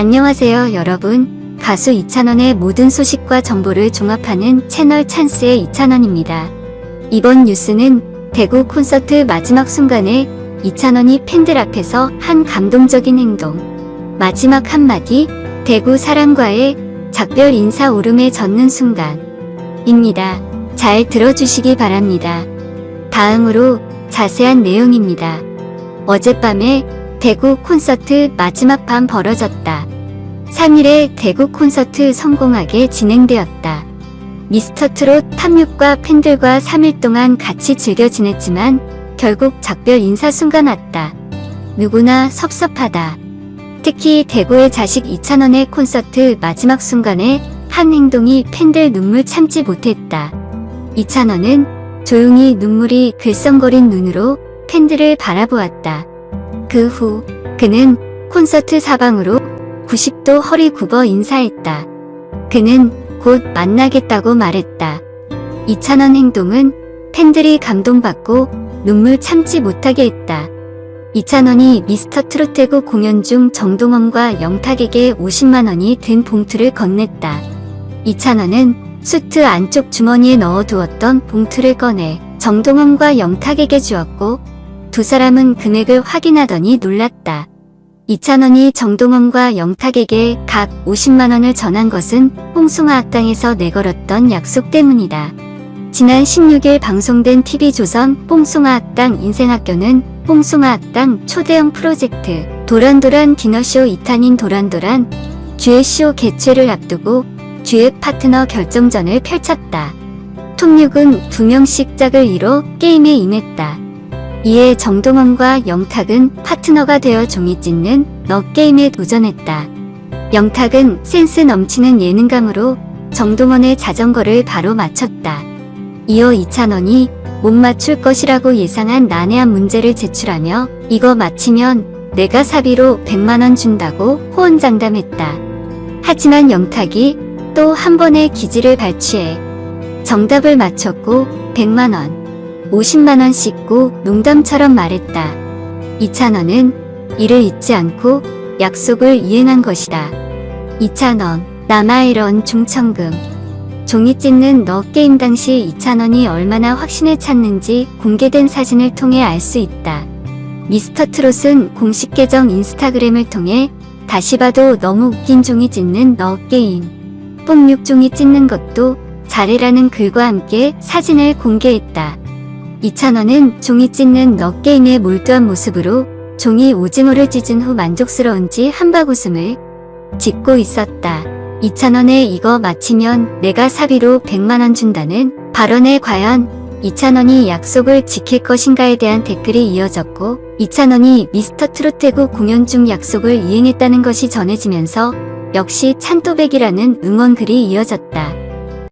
안녕하세요 여러분. 가수 이찬원의 모든 소식과 정보를 종합하는 채널 찬스의 이찬원입니다. 이번 뉴스는 대구 콘서트 마지막 순간에 이찬원이 팬들 앞에서 한 감동적인 행동. 마지막 한마디, 대구 사람과의 작별 인사 울음에 젖는 순간입니다. 잘 들어주시기 바랍니다. 다음으로 자세한 내용입니다. 어젯밤에 대구 콘서트 마지막 밤 벌어졌다. 3일에 대구 콘서트 성공하게 진행되었다. 미스터 트롯 탑6과 팬들과 3일 동안 같이 즐겨 지냈지만 결국 작별 인사 순간 왔다. 누구나 섭섭하다. 특히 대구의 자식 이찬원의 콘서트 마지막 순간에 한 행동이 팬들 눈물 참지 못했다. 이찬원은 조용히 눈물이 글썽거린 눈으로 팬들을 바라보았다. 그 후 그는 콘서트 사방으로 90도 허리 굽어 인사했다. 그는 곧 만나겠다고 말했다. 이찬원 행동은 팬들이 감동받고 눈물 참지 못하게 했다. 이찬원이 미스터 트로트구 공연 중 정동원과 영탁에게 50만원이 든 봉투를 건넸다. 이찬원은 수트 안쪽 주머니에 넣어두었던 봉투를 꺼내 정동원과 영탁에게 주었고 두 사람은 금액을 확인하더니 놀랐다. 이찬원이 정동원과 영탁에게 각 50만원을 전한 것은 홍숭아 학당에서 내걸었던 약속 때문이다. 지난 16일 방송된 TV조선 뽕숭아 학당 인생학교는 뽕숭아 학당 초대형 프로젝트 도란도란 디너쇼 2탄인 도란도란 듀엣쇼 개최를 앞두고 듀엣 파트너 결정전을 펼쳤다. 톱육은 두 명씩 짝을 이뤄 게임에 임했다. 이에 정동원과 영탁은 파트너가 되어 종이 찢는 너 게임에 도전했다. 영탁은 센스 넘치는 예능감으로 정동원의 자전거를 바로 맞췄다. 이어 이찬원이 못 맞출 것이라고 예상한 난해한 문제를 제출하며 이거 맞히면 내가 사비로 100만원 준다고 호언장담했다. 하지만 영탁이 또 한 번의 기지를 발취해 정답을 맞췄고 100만원, 50만원 씻고 농담처럼 말했다. 이찬원은 이를 잊지 않고 약속을 이행한 것이다. 이찬원, 남아이런 중천금. 종이 찢는 너 게임 당시 이찬원이 얼마나 확신에 찼는지 공개된 사진을 통해 알 수 있다. 미스터 트롯은 공식 계정 인스타그램을 통해 다시 봐도 너무 웃긴 종이 찢는 너 게임. 뽕육 종이 찢는 것도 잘해라는 글과 함께 사진을 공개했다. 이찬원은 종이 찢는 너 게임에 몰두한 모습으로 종이 오징어를 찢은 후 만족스러운지 한박 웃음을 짓고 있었다. 이찬원의 이거 마치면 내가 사비로 100만원 준다는 발언에 과연 이찬원이 약속을 지킬 것인가에 대한 댓글이 이어졌고 이찬원이 미스터 트로트구 공연 중 약속을 이행했다는 것이 전해지면서 역시 찬또백이라는 응원글이 이어졌다.